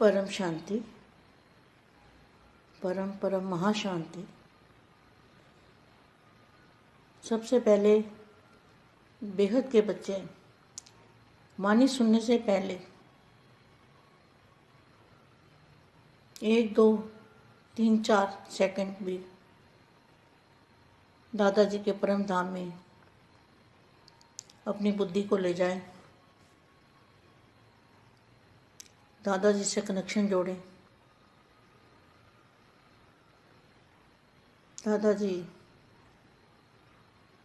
परम शांति, परम परम महाशांति। सबसे पहले बेहद के बच्चे वाणी सुनने से पहले एक, दो, तीन, चार सेकंड भी दादाजी के परम धाम में अपनी बुद्धि को ले जाएँ। दादाजी से कनेक्शन जोड़ें। दादाजी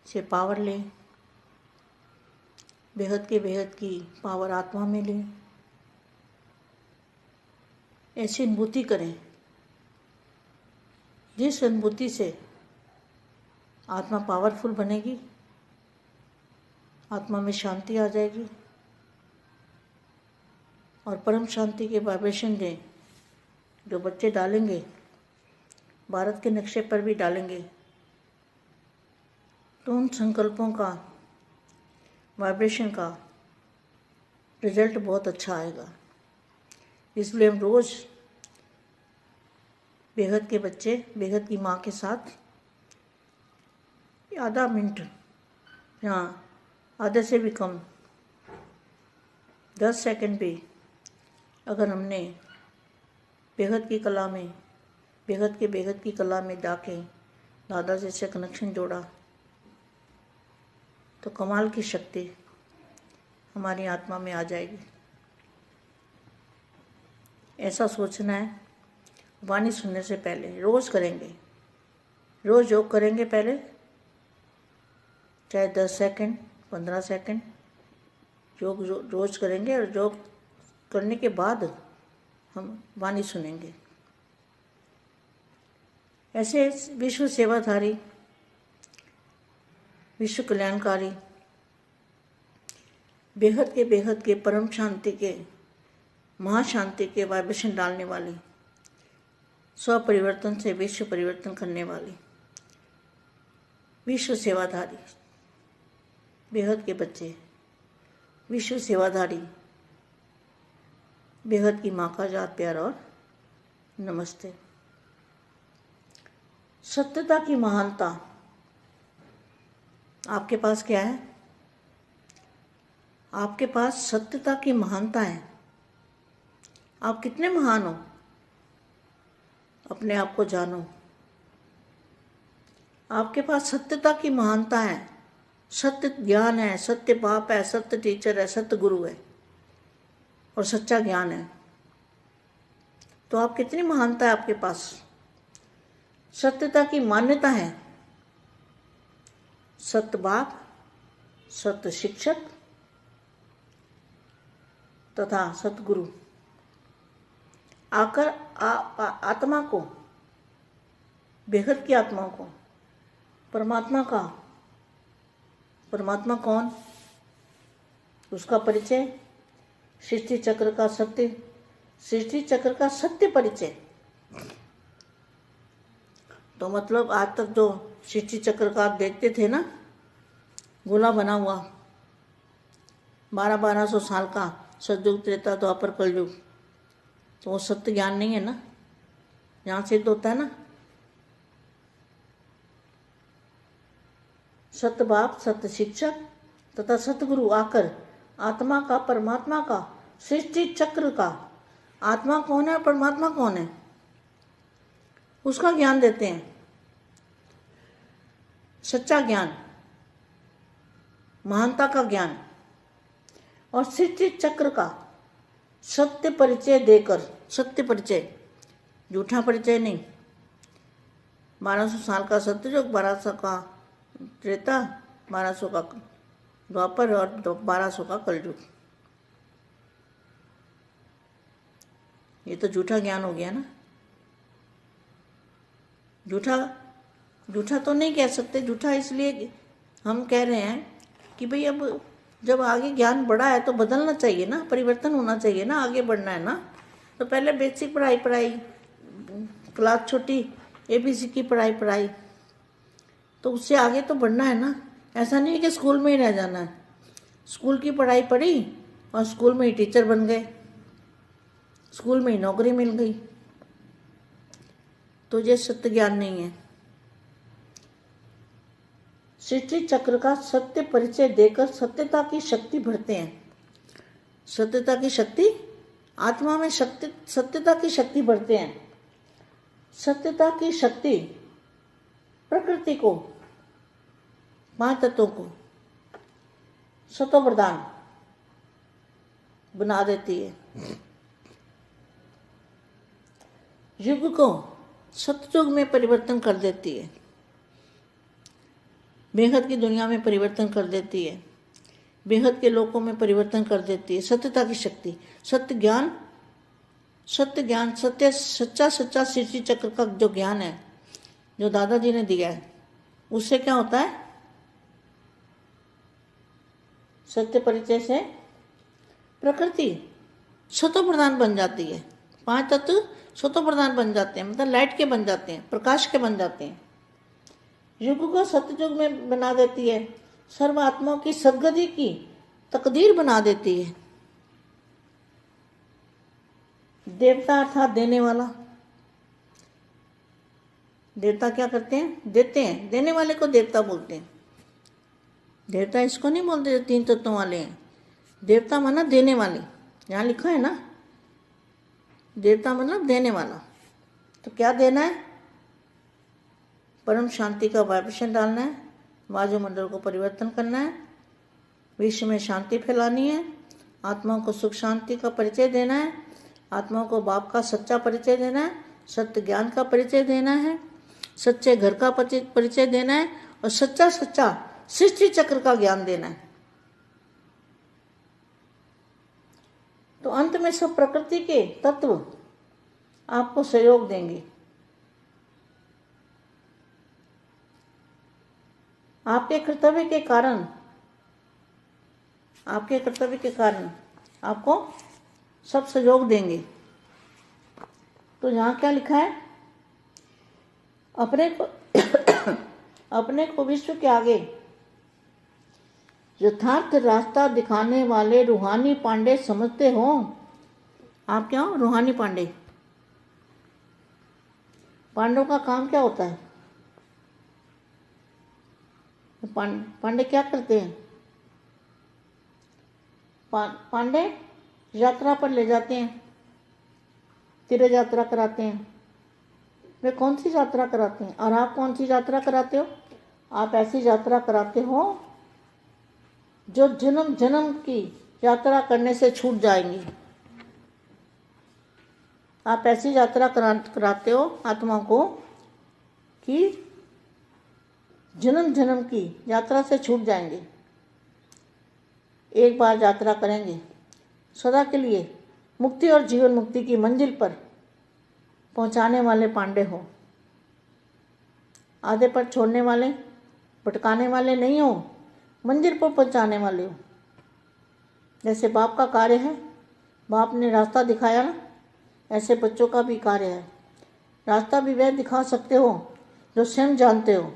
से पावर लें। बेहद के बेहद की पावर आत्मा में लें। ऐसी अनुभूति करें। जिस अनुभूति से आत्मा पावरफुल बनेगी, आत्मा में शांति आ जाएगी। और परम शांति के वाइब्रेशन दें जो बच्चे डालेंगे, भारत के नक्शे पर भी डालेंगे। तो उन संकल्पों का वाइब्रेशन का रिज़ल्ट बहुत अच्छा आएगा। इसलिए हम रोज़ बेहद के बच्चे, बेहद की माँ के साथ आधा मिनट, या आधे से भी कम, दस सेकंड भी अगर हमने बेहद की कला में, बेहद के बेहद की कला में जाके दादाजी से कनेक्शन जोड़ा तो कमाल की शक्ति हमारी आत्मा में आ जाएगी। ऐसा सोचना है, वाणी सुनने से पहले, रोज़ करेंगे। रोज़ योग करेंगे पहले, चाहे दस सेकंड पंद्रह सेकंड योग रोज़ करेंगे और योग करने के बाद हम वाणी सुनेंगे। ऐसे विश्व सेवाधारी, विश्व कल्याणकारी, बेहद के बेहद के परम शांति के, महाशांति के वाइब्रेशन डालने वाली स्व परिवर्तन से विश्व परिवर्तन करने वाली, विश्व सेवाधारी, बेहद के बच्चे, विश्व सेवाधारी बेहद की माँ का जात प्यार और नमस्ते। सत्यता की महानता आपके पास क्या है? आपके पास सत्यता की महानता है। आप कितने महान हो? अपने आप को जानो। आपके पास सत्यता की महानता है। सत्य ज्ञान है, सत्य बाप है, सत्य टीचर है, सत्य गुरु है। और सच्चा ज्ञान है। तो आप कितनी महानता है आपके पास। सत्यता की मान्यता है। सत्य बाप सत्य शिक्षक तथा सतगुरु। आकर आ, आ, आत्मा को बेहद की आत्मा को परमात्मा का परमात्मा कौन? उसका परिचय सृष्टि चक्र का सत्य, सृष्टि चक्र का सत्य परिचय। तो मतलब आज तक जो सृष्टि चक्र का आप देखते थे ना गोला बना हुआ। बारह बारह सौ साल का सतयुग त्रेता, द्वापर, कलयुग। तो वो सत्य ज्ञान नहीं है ना? यहाँ सिद्ध होता है ना? सत्य बाप, सत्य शिक्षक तथा सतगुरु आकर आत्मा का, परमात्मा का, सृष्टि चक्र का। आत्मा कौन है और परमात्मा कौन है? उसका ज्ञान देते हैं। सच्चा ज्ञान, महानता का ज्ञान और सृष्टि चक्र का सत्य परिचय देकर, सत्य परिचय, झूठा परिचय नहीं। बारह सौ साल का सत्य जो बारह सौ का त्रेता, बारह सौ का द्वापर और बारह सौ का कलयुग। ये तो झूठा ज्ञान हो गया ना। झूठा झूठा तो नहीं कह सकते, झूठा इसलिए हम कह रहे हैं कि भाई अब जब आगे ज्ञान बढ़ा है तो बदलना चाहिए ना, परिवर्तन होना चाहिए ना, आगे बढ़ना है ना। तो पहले बेसिक पढ़ाई पढ़ाई क्लास छोटी ए बी सी की पढ़ाई पढ़ाई। तो उससे आगे तो बढ़ना है ना। ऐसा नहीं है कि स्कूल में ही रह जाना है। स्कूल की पढ़ाई पढ़ी और स्कूल में ही टीचर बन गए। स्कूल में ही नौकरी मिल गई। तो ये सत्य ज्ञान नहीं है। सृष्टि चक्र का सत्य परिचय देकर सत्यता की शक्ति बढ़ते हैं। सत्यता की शक्ति? आत्मा में शक्ति, सत्यता की शक्ति बढ़ते हैं। सत्यता की शक्ति प्रकृति को पाँच तत्वों को सतो प्रदान बना देती है। युग को सतयुग में परिवर्तन कर देती है। बेहद की दुनिया में परिवर्तन कर देती है। बेहद के लोगों में परिवर्तन कर देती है। सत्यता की शक्ति, सत्य ज्ञान सत्य ज्ञान, सत्य, सच्चा सच्चा सृष्टि चक्र का जो ज्ञान है, जो दादाजी ने दिया है, उससे क्या होता है? सत्य परिचय से प्रकृति सतो प्रधान बन जाती है। पाँच तत्व सतो प्रधान बन जाते हैं मतलब लाइट के बन जाते हैं, प्रकाश के बन जाते हैं। युग को सत्ययुग में बना देती है सर्व आत्माओं की सदगति की तकदीर बना देती है। देवता अर्थात देने वाला। देवता क्या करते हैं? देते हैं, देने वाले को देवता बोलते हैं। देवता इसको नहीं बोलते जो तीन तत्वों वाले हैं। देवता माना देने वाले। यहाँ लिखा है ना? देवता मतलब देने वाला। तो क्या देना है? परम शांति का वाइब्रेशन डालना है। वायुमंडल को परिवर्तन करना है। विश्व में शांति फैलानी है। आत्माओं को सुख शांति का परिचय देना है। आत्माओं को बाप का सच्चा परिचय देना है। सत्य ज्ञान का परिचय देना है। सच्चे घर का परिचय देना है। और सच्चा सच्चा सृष्टि चक्र का ज्ञान देना है। तो अंत में सब प्रकृति के तत्व आपको सहयोग देंगे। आपके कर्तव्य के कारण, आपके कर्तव्य के कारण आपको सब सहयोग देंगे। तो यहाँ क्या लिखा है? अपने को अपने को विश्व के आगे यथार्थ रास्ता दिखाने वाले रूहानी पांडे समझते हो? आप क्या हो, रूहानी पांडे? पांडव का काम क्या होता है? पांडे क्या करते हैं? पांडे यात्रा पर ले जाते हैं तीर्थ यात्रा कराते हैं। वे कौन सी यात्रा कराते हैं? और आप कौन सी यात्रा कराते हो? आप ऐसी यात्रा कराते हो जो जन्म जन्म की यात्रा करने से छूट जाएँगी। आप ऐसी यात्रा करा, कराते हो आत्मा को कि जन्म जन्म की यात्रा से छूट जाएँगे। एक बार यात्रा करेंगे। सदा के लिए मुक्ति और जीवन मुक्ति की मंजिल पर पहुँचाने वाले पांडे हो। आधे पर छोड़ने वाले, भटकाने वाले नहीं हो। मंजिल पर पहुँचाने वाले हो। जैसे बाप का कार्य है, बाप ने रास्ता दिखाया ना, ऐसे बच्चों का भी कार्य है। रास्ता भी वह दिखा सकते हो, जो स्वयं जानते हो।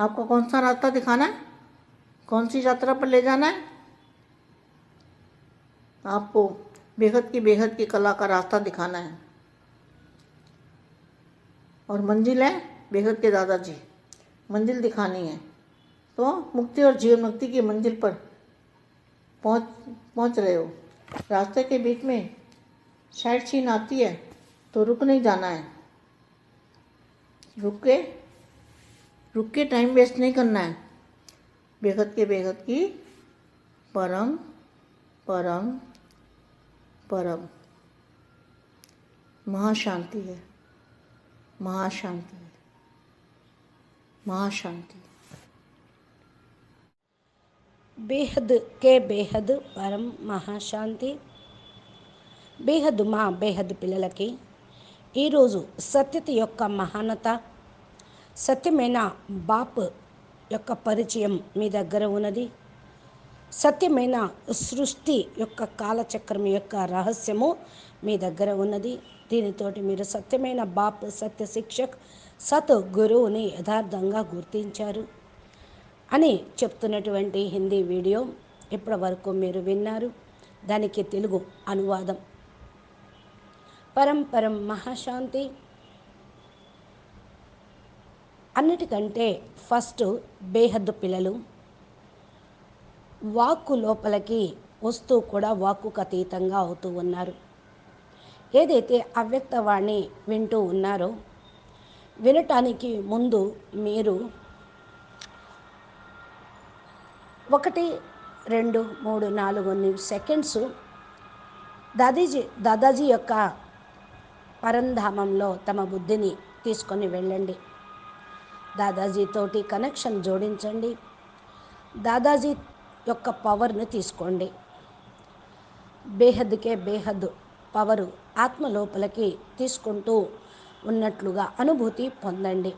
आपको कौन सा रास्ता दिखाना है? कौन सी यात्रा पर ले जाना है? आपको बेहद की बेहद की कला का रास्ता दिखाना है। और मंजिल है बेहद के दादाजी। मंजिल दिखानी है। तो मुक्ति और जीवन मुक्ति की मंजिल पर पहुँच पहुँच रहे हो। रास्ते के बीच में साइड सीन आती है तो रुक नहीं जाना है। रुक के रुक के टाइम वेस्ट नहीं करना है। बेहद के बेहद की परम परम परम। महाशांति है। महाशांति। మహాశాంతి బేహద్ కే బేహద్ పరం మహాశాంతి. బేహద్ మా బేహద్ పిల్లలకి ఈరోజు సత్యత యొక్క మహానత సత్యమైన బాప్ యొక్క పరిచయం మీ దగ్గర ఉన్నది. సత్యమైన సృష్టి యొక్క కాలచక్రం యొక్క రహస్యము మీ దగ్గర ఉన్నది. దీనితోటి మీరు సత్యమైన బాప్ సత్య శిక్షక్ సత్ గురువుని యథార్థంగా గుర్తించారు అని చెప్తున్నటువంటి హిందీ వీడియో ఇప్పటి వరకు మీరు విన్నారు. దానికి తెలుగు అనువాదం. పరం పరం మహాశాంతి. అన్నిటికంటే ఫస్ట్ బేహద్దు పిల్లలు. వాక్కు లోపలికి వస్తూ కూడా వాక్కుకు అతీతంగా అవుతూ ఉన్నారు. ఏదైతే అవ్యక్తవాణి వింటూ ఉన్నారో వినటానికి ముందు మీరు ఒకటి రెండు మూడు నాలుగు సెకండ్స్ దాదాజీ దాదాజీ యొక్క పరంధామంలో తమ బుద్ధిని తీసుకొని వెళ్ళండి. దాదాజీతోటి కనెక్షన్ జోడించండి. దాదాజీ యొక్క పవర్ను తీసుకోండి. బేహద్కే బేహద్ పవరు ఆత్మ లోపలికి తీసుకుంటూ ఉన్నట్లుగా అనుభూతి పొందండి.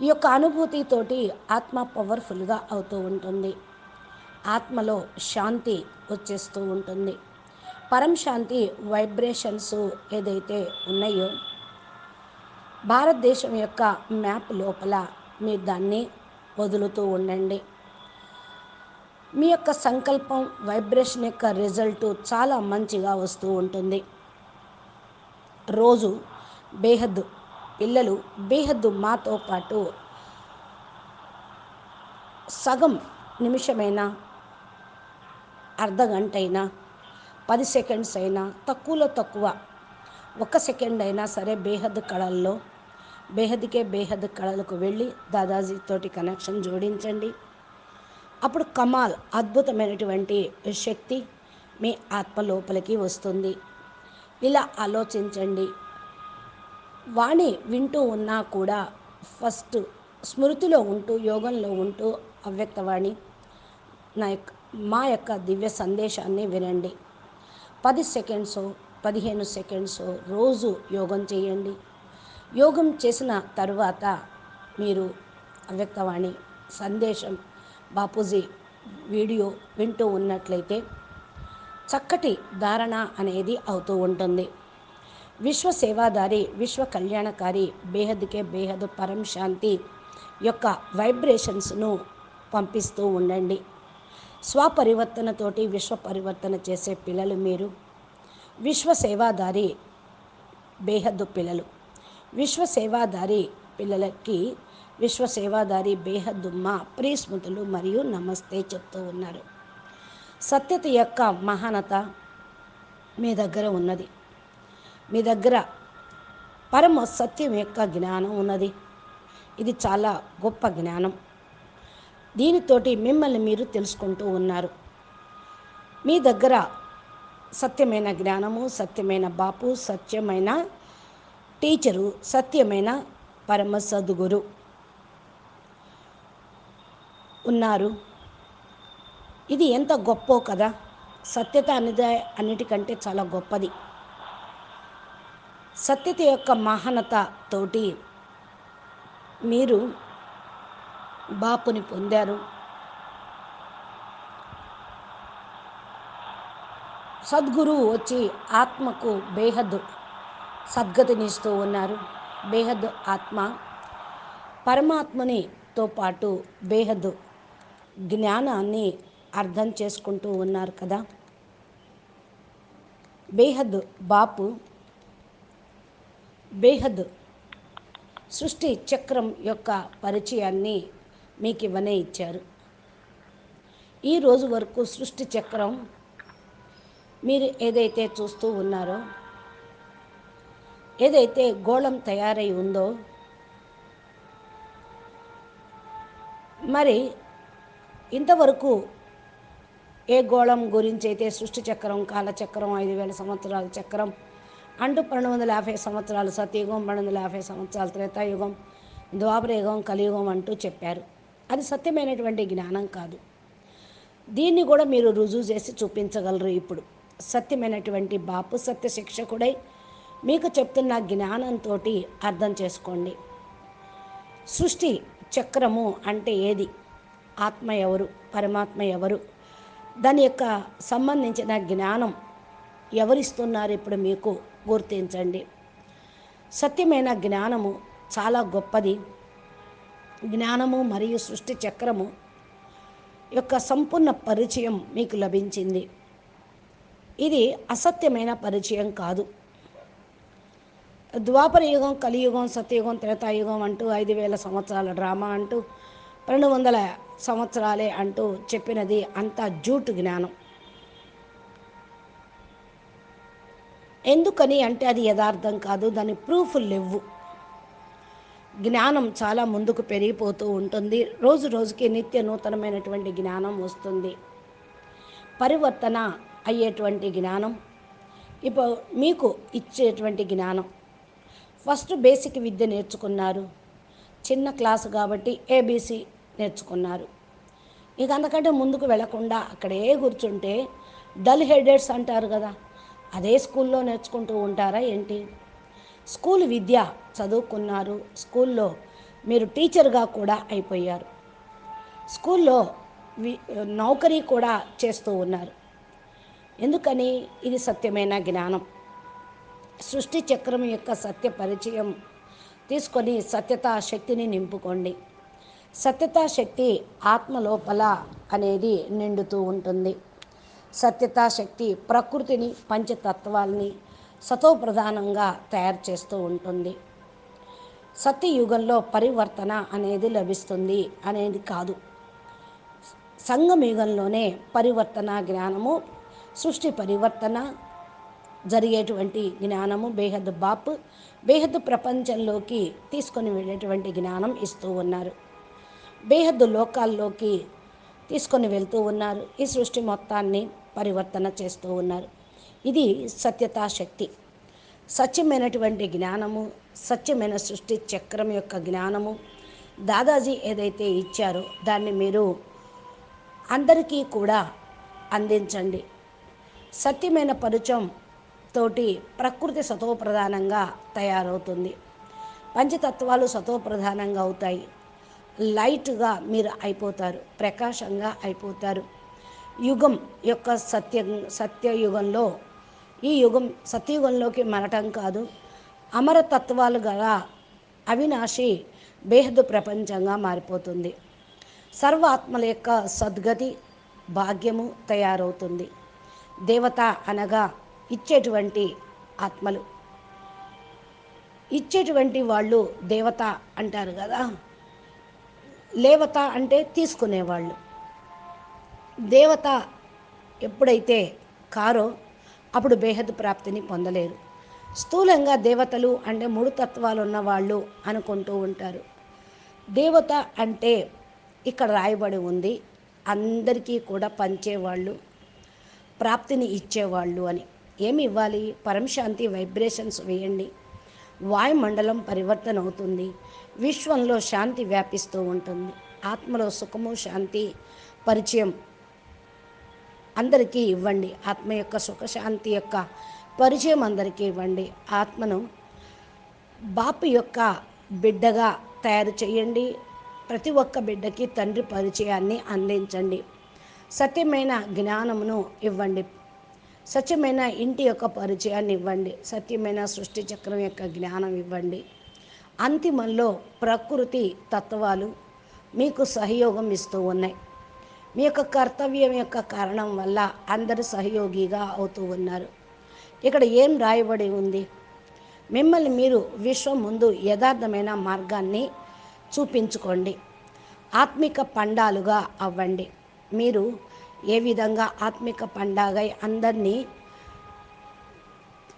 ఈ యొక్క అనుభూతితోటి ఆత్మ పవర్ఫుల్గా అవుతూ ఉంటుంది. ఆత్మలో శాంతి వచ్చేస్తూ ఉంటుంది. పరం శాంతి వైబ్రేషన్స్ ఏదైతే ఉన్నాయో భారతదేశం యొక్క మ్యాప్ లోపల మీరు దాన్ని వదులుతూ ఉండండి. మీ యొక్క సంకల్పం వైబ్రేషన్ యొక్క రిజల్ట్ చాలా మంచిగా వస్తూ ఉంటుంది. రోజు బేహద్దు. పిల్లలు బేహద్దు మాతో పాటు సగం నిమిషమైనా అర్ధ గంట అయినా పది సెకండ్స్ అయినా తక్కువలో తక్కువ ఒక సెకండ్ అయినా సరే బేహద్ కళల్లో బేహద్కే బేహద్ కళలకు వెళ్ళి దాదాజీతోటి కనెక్షన్ జోడించండి. అప్పుడు కమాల్ అద్భుతమైనటువంటి శక్తి మీ ఆత్మ లోపలికి వస్తుంది. ఇలా ఆలోచించండి. వాణి వింటూ ఉన్నా కూడా ఫస్ట్ స్మృతిలో ఉంటూ యోగంలో ఉంటూ అవ్యక్తవాణి నా యొక్క మా యొక్క దివ్య సందేశాన్ని వినండి. పది సెకండ్స్ పదిహేను సెకండ్స్ రోజు యోగం చేయండి. యోగం చేసిన తరువాత మీరు అవ్యక్తవాణి సందేశం బాపూజీ వీడియో వింటూ ఉన్నట్లయితే చక్కటి ధారణ అనేది అవుతూ ఉంటుంది. విశ్వ సేవాదారి విశ్వ కళ్యాణకారి బేహద్కే బేహద్ పరం శాంతి యొక్క వైబ్రేషన్స్ను పంపిస్తూ ఉండండి. స్వపరివర్తనతోటి విశ్వ పరివర్తన చేసే పిల్లలు మీరు. విశ్వ సేవాదారి బేహద్దు పిల్లలు. విశ్వ సేవాదారి పిల్లలకి విశ్వ సేవాదారి బేహద్దుమ్మ ప్రీస్మృతులు మరియు నమస్తే చెప్తూ ఉన్నారు. సత్యత యొక్క మహానత మీ దగ్గర ఉన్నది. మీ దగ్గర పరమ సత్యం యొక్క జ్ఞానం ఉన్నది. ఇది చాలా గొప్ప జ్ఞానం. దీనితోటి మిమ్మల్ని మీరు తెలుసుకుంటూ ఉన్నారు. మీ దగ్గర సత్యమైన జ్ఞానము సత్యమైన బాపు సత్యమైన టీచరు సత్యమైన పరమ సద్గురు ఉన్నారు. ఇది ఎంత గొప్పో కదా సత్యత అనేది అన్నిటికంటే చాలా గొప్పది. సత్యత యొక్క మహానతతోటి మీరు బాపుని పొందారు. సద్గురువు వచ్చి ఆత్మకు బేహద్ సద్గతినిస్తూ ఉన్నారు. బేహద్ ఆత్మ పరమాత్మనితో పాటు బేహద్ జ్ఞానాన్ని అర్థం చేసుకుంటూ ఉన్నారు కదా. బేహద్ బాపు బేహద్ సృష్టి చక్రం యొక్క పరిచయాన్ని మీకు ఇవ్వనే ఇచ్చారు. ఈ రోజు వరకు సృష్టి చక్రం మీరు ఏదైతే చూస్తూ ఉన్నారో ఏదైతే గోళం తయారై ఉందో మరి ఇంతవరకు ఏ గోళం గురించి అయితే సృష్టి చక్రం కాలచక్రం ఐదు వేల సంవత్సరాల చక్రం అంటూ పన్నెండు వందల యాభై సంవత్సరాలు సత్యయుగం పన్నెండు వందల యాభై సంవత్సరాలు త్రేతాయుగం ద్వాపరయుగం కలియుగం అంటూ చెప్పారు. అది సత్యమైనటువంటి జ్ఞానం కాదు. దీన్ని కూడా మీరు రుజువు చేసి చూపించగలరు ఇప్పుడు. సత్యమైనటువంటి బాపు సత్య శిక్షకుడై మీకు చెప్తున్న జ్ఞానంతో అర్థం చేసుకోండి. సృష్టి చక్రము అంటే ఏది? ఆత్మ ఎవరు? పరమాత్మ ఎవరు? దాని యొక్క సంబంధించిన జ్ఞానం ఎవరిస్తున్నారు ఇప్పుడు మీకు? గుర్తించండి. సత్యమైన జ్ఞానము చాలా గొప్పది. జ్ఞానము మరియు సృష్టి చక్రము యొక్క సంపూర్ణ పరిచయం మీకు లభించింది. ఇది అసత్యమైన పరిచయం కాదు. ద్వాపర యుగం కలియుగం సత్యయుగం త్రేతాయుగం అంటూ ఐదు వేల సంవత్సరాల డ్రామా అంటూ రెండు వందల సంవత్సరాలే అంటూ చెప్పినది అంతా జూటు జ్ఞానం. ఎందుకని అంటే అది యథార్థం కాదు దాని ప్రూఫ్లు లేవు. జ్ఞానం చాలా ముందుకు పెరిగిపోతూ ఉంటుంది. రోజు రోజుకి నిత్య నూతనమైనటువంటి జ్ఞానం వస్తుంది. పరివర్తన అయ్యేటువంటి జ్ఞానం ఇప్పుడు మీకు ఇచ్చేటువంటి జ్ఞానం. ఫస్ట్ బేసిక్ విద్య నేర్చుకున్నారు. చిన్న క్లాసు కాబట్టి ఏబీసీ నేర్చుకున్నారు. ఇక అంతకంటే ముందుకు వెళ్ళకుండా అక్కడే కూర్చుంటే డల్ హెడెడ్స్ అంటారు కదా. అదే స్కూల్లో నేర్చుకుంటూ ఉంటారా ఏంటి? స్కూల్ విద్య చదువుకున్నారు. స్కూల్లో మీరు టీచర్గా కూడా అయిపోయారు. స్కూల్లో వి నౌకరీ కూడా చేస్తూ ఉన్నారు. ఎందుకని? ఇది సత్యమైన జ్ఞానం. సృష్టి చక్రం యొక్క సత్య పరిచయం తీసుకొని సత్యతా శక్తిని నింపుకోండి. సత్యతా శక్తి ఆత్మ లోపల అనేది నిండుతూ ఉంటుంది. సత్యతా శక్తి ప్రకృతిని పంచతత్వాల్ని సతో ప్రధానంగా తయారు చేస్తూ ఉంటుంది. సత్యయుగంలో పరివర్తన అనేది లభిస్తుంది అనేది కాదు. సంగమయుగంలోనే పరివర్తన జ్ఞానము సృష్టి పరివర్తన జరిగేటువంటి జ్ఞానము బేహద్ బాప్ బేహద్ ప్రపంచంలోకి తీసుకొని వెళ్ళేటువంటి జ్ఞానం ఇస్తూ ఉన్నారు. బేహద్దు లోకాల్లోకి తీసుకొని వెళ్తూ ఉన్నారు. ఈ సృష్టి మొత్తాన్ని పరివర్తన చేస్తూ ఉన్నారు. ఇది సత్యతా శక్తి. సత్యమైనటువంటి జ్ఞానము సత్యమైన సృష్టి చక్రం యొక్క జ్ఞానము దాదాజీ ఏదైతే ఇచ్చారో దాన్ని మీరు అందరికీ కూడా అందించండి. సత్యమైన పరిచయం తోటి ప్రకృతి సతోప్రధానంగా తయారవుతుంది. పంచతత్వాలు సతోప్రధానంగా అవుతాయి. లైట్గా మీరు అయిపోతారు ప్రకాశంగా అయిపోతారు. యుగం యొక్క సత్య సత్యయుగంలో ఈ యుగం సత్యయుగంలోకి మరటం కాదు. అమరతత్వాలు గల అవినాశి బేహదు ప్రపంచంగా మారిపోతుంది. సర్వాత్మల యొక్క సద్గతి భాగ్యము తయారవుతుంది. దేవత అనగా ఇచ్చేటువంటి ఆత్మలు. ఇచ్చేటువంటి వాళ్ళు దేవత అంటారు కదా. లేవత అంటే తీసుకునేవాళ్ళు. దేవత ఎప్పుడైతే కారో అప్పుడు బేహద్ ప్రాప్తిని పొందలేరు. స్థూలంగా దేవతలు అంటే మూడు తత్వాలు ఉన్నవాళ్ళు అనుకుంటూ ఉంటారు. దేవత అంటే ఇక్కడ రాయబడి ఉంది అందరికీ కూడా పంచేవాళ్ళు ప్రాప్తిని ఇచ్చేవాళ్ళు అని. ఏమి ఇవ్వాలి? పరమశాంతి వైబ్రేషన్స్ వేయండి. వాయుమండలం పరివర్తన అవుతుంది విశ్వంలో శాంతి వ్యాపిస్తూ ఉంటుంది. ఆత్మలో సుఖము శాంతి పరిచయం అందరికీ ఇవ్వండి. ఆత్మ యొక్క సుఖశాంతి యొక్క పరిచయం అందరికీ ఇవ్వండి. ఆత్మను బాపు యొక్క బిడ్డగా తయారు చేయండి. ప్రతి ఒక్క బిడ్డకి తండ్రి పరిచయాన్ని అందించండి. సత్యమైన జ్ఞానమును ఇవ్వండి. సత్యమైన ఇంటి యొక్క పరిచయాన్ని ఇవ్వండి. సత్యమైన సృష్టి చక్రం యొక్క జ్ఞానం ఇవ్వండి. అంతిమంలో ప్రకృతి తత్వాలు మీకు సహయోగం ఇస్తూ ఉన్నాయి. మీ యొక్క కర్తవ్యం యొక్క కారణం వల్ల అందరు సహయోగిగా అవుతూ ఉన్నారు. ఇక్కడ ఏం రాయబడి ఉంది? మిమ్మల్ని మీరు విశ్వం ముందు యథార్థమైన మార్గాన్ని చూపించుకోండి. ఆత్మిక పండాలుగా అవ్వండి. మీరు ఏ విధంగా ఆత్మిక పండాగై అందరినీ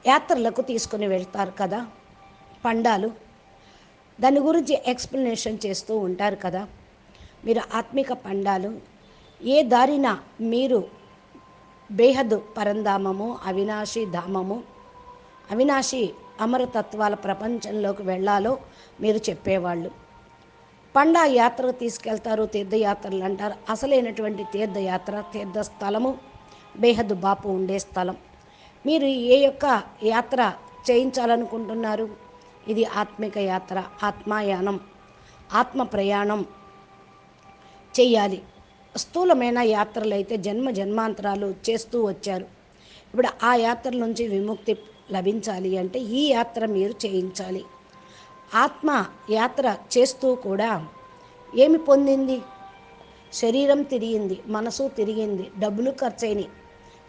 యాత్రలకు తీసుకుని వెళ్తారు కదా? పండాలు దాని గురించి ఎక్స్ప్లెనేషన్ చేస్తూ ఉంటారు కదా. మీరు ఆత్మిక పండాలు ఏ దారిన మీరు బేహద్ పరంధామము అవినాశి ధామము అవినాశి అమరతత్వాల ప్రపంచంలోకి వెళ్ళాలో మీరు చెప్పేవాళ్ళు. పండా యాత్రకు తీసుకెళ్తారు తీర్థయాత్రలు అంటారు. అసలైనటువంటి తీర్థయాత్ర తీర్థస్థలము బేహద్ బాపు ఉండే స్థలం. మీరు ఏ యొక్క యాత్ర చేయించాలనుకుంటున్నారు? ఇది ఆత్మిక యాత్ర ఆత్మాయానం ఆత్మ ప్రయాణం చెయ్యాలి. స్థూలమైన యాత్రలు అయితే జన్మ జన్మాంతరాలు చేస్తూ వచ్చారు. ఇప్పుడు ఆ యాత్ర నుంచి విముక్తి లభించాలి అంటే ఈ యాత్ర మీరు చేయించాలి. ఆత్మ యాత్ర చేస్తూ కూడా ఏమి పొందింది? శరీరం తిరిగింది మనసు తిరిగింది డబ్బులు ఖర్చయినాయి.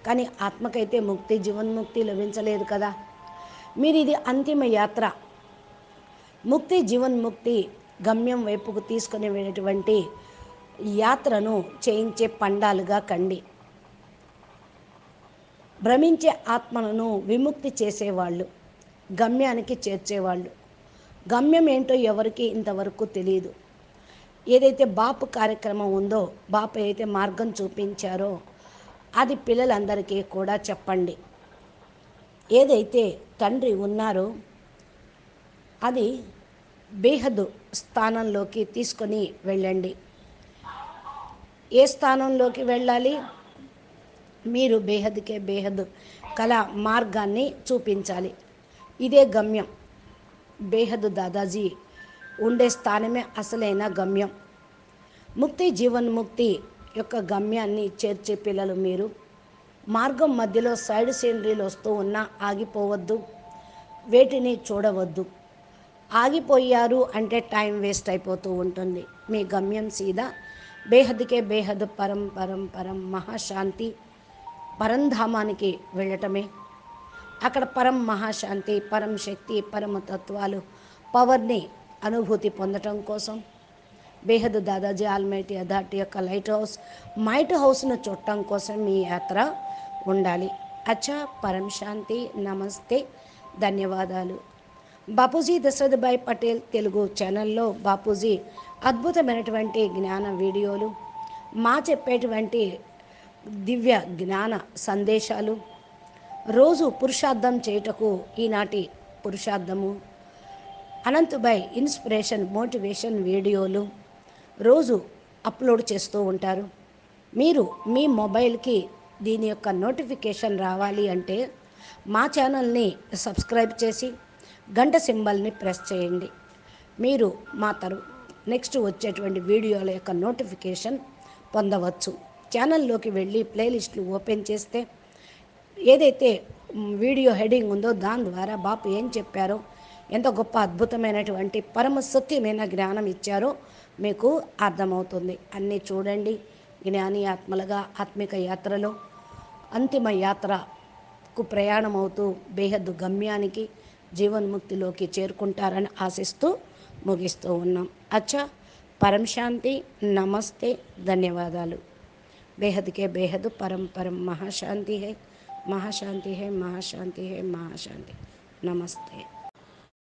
కానీ ఆత్మకైతే ముక్తి జీవన్ముక్తి లభించలేదు కదా. మీరు ఇది అంతిమ యాత్ర. ముక్తి జీవన్ముక్తి గమ్యం వైపుకు తీసుకుని వెళ్ళేటువంటి యాత్రను చేయించే పండాలుగా కండి. భ్రమించే ఆత్మలను విముక్తి చేసేవాళ్ళు గమ్యానికి చేర్చేవాళ్ళు. గమ్యం ఏంటో ఎవరికి ఇంతవరకు తెలియదు ఏదైతే బాపు కార్యక్రమం ఉందో బాపు ఏదైతే మార్గం చూపించారో అది పిల్లలందరికీ కూడా చెప్పండి. ఏదైతే తండ్రి ఉన్నారో అది బేహదు స్థానంలోకి తీసుకొని వెళ్ళండి. ఏ స్థానంలోకి వెళ్ళాలి? మీరు బేహద్కే బేహద్ కళ మార్గాన్ని చూపించాలి. ఇదే గమ్యం. బేహద్ దాదాజీ ఉండే స్థానమే అసలైన గమ్యం. ముక్తి జీవన్ముక్తి యొక్క గమ్యాన్ని చేర్చే పిల్లలు మీరు. మార్గం మధ్యలో సైడ్ సీనరీలు వస్తూ ఉన్నా ఆగిపోవద్దు. వేటిని చూడవద్దు. ఆగిపోయారు అంటే టైం వేస్ట్ అయిపోతూ ఉంటుంది. మీ గమ్యం సీదా. బేహద్కే బేహద్ పరం పరం పరం మహాశాంతి. పరంధామానికి వెళ్ళటమే. అక్కడ పరం మహాశాంతి పరం శక్తి పరమ తత్వాలు పవర్ని అనుభూతి పొందటం కోసం. బేహద్ దాదాజీ ఆల్మైటీ అథార్టీ యొక్క లైట్ హౌస్ మైట్ హౌస్ను చూడటం కోసం మీ యాత్ర ఉండాలి. అచ్చా పరం శాంతి నమస్తే ధన్యవాదాలు. బాపూజీ దశరథభాయ్ పటేల్ తెలుగు ఛానల్లో బాపూజీ అద్భుతమైనటువంటి జ్ఞాన వీడియోలు మా చెప్పేటువంటి దివ్య జ్ఞాన సందేశాలు రోజు పురుషార్థం చేయుటకు ఈనాటి పురుషార్థము అనంతభాయ్ ఇన్స్పిరేషన్ మోటివేషన్ వీడియోలు రోజు అప్లోడ్ చేస్తూ ఉంటారు. మీరు మీ మొబైల్కి దీని యొక్క నోటిఫికేషన్ రావాలి అంటే మా ఛానల్ని సబ్స్క్రైబ్ చేసి గంట సింబల్ని ప్రెస్ చేయండి. మీరు మా తరు నెక్స్ట్ వచ్చేటువంటి వీడియోల యొక్క నోటిఫికేషన్ పొందవచ్చు. ఛానల్లోకి వెళ్ళి ప్లేలిస్టులు ఓపెన్ చేస్తే ఏదైతే వీడియో హెడింగ్ ఉందో దాని ద్వారా బాపు ఏం చెప్పారో ఎంత గొప్ప అద్భుతమైనటువంటి పరమ సత్యమైన జ్ఞానం ఇచ్చారో మీకు అర్థమవుతుంది. అన్నీ చూడండి. జ్ఞాని ఆత్మలుగా ఆత్మిక యాత్రలో అంతిమ యాత్రకు ప్రయాణం అవుతూ బేహద్దు గమ్యానికి జీవన్ముక్తిలోకి చేరుకుంటారని ఆశిస్తూ ముగిస్తూ ఉన్నాం. అచ్చా పరంశాంతి నమస్తే ధన్యవాదాలు. బేహద్కే బేహద్ పరం పరం మహాశాంతి హే మహాశాంతి హే మహాశాంతి హే మహాశాంతి. నమస్తే.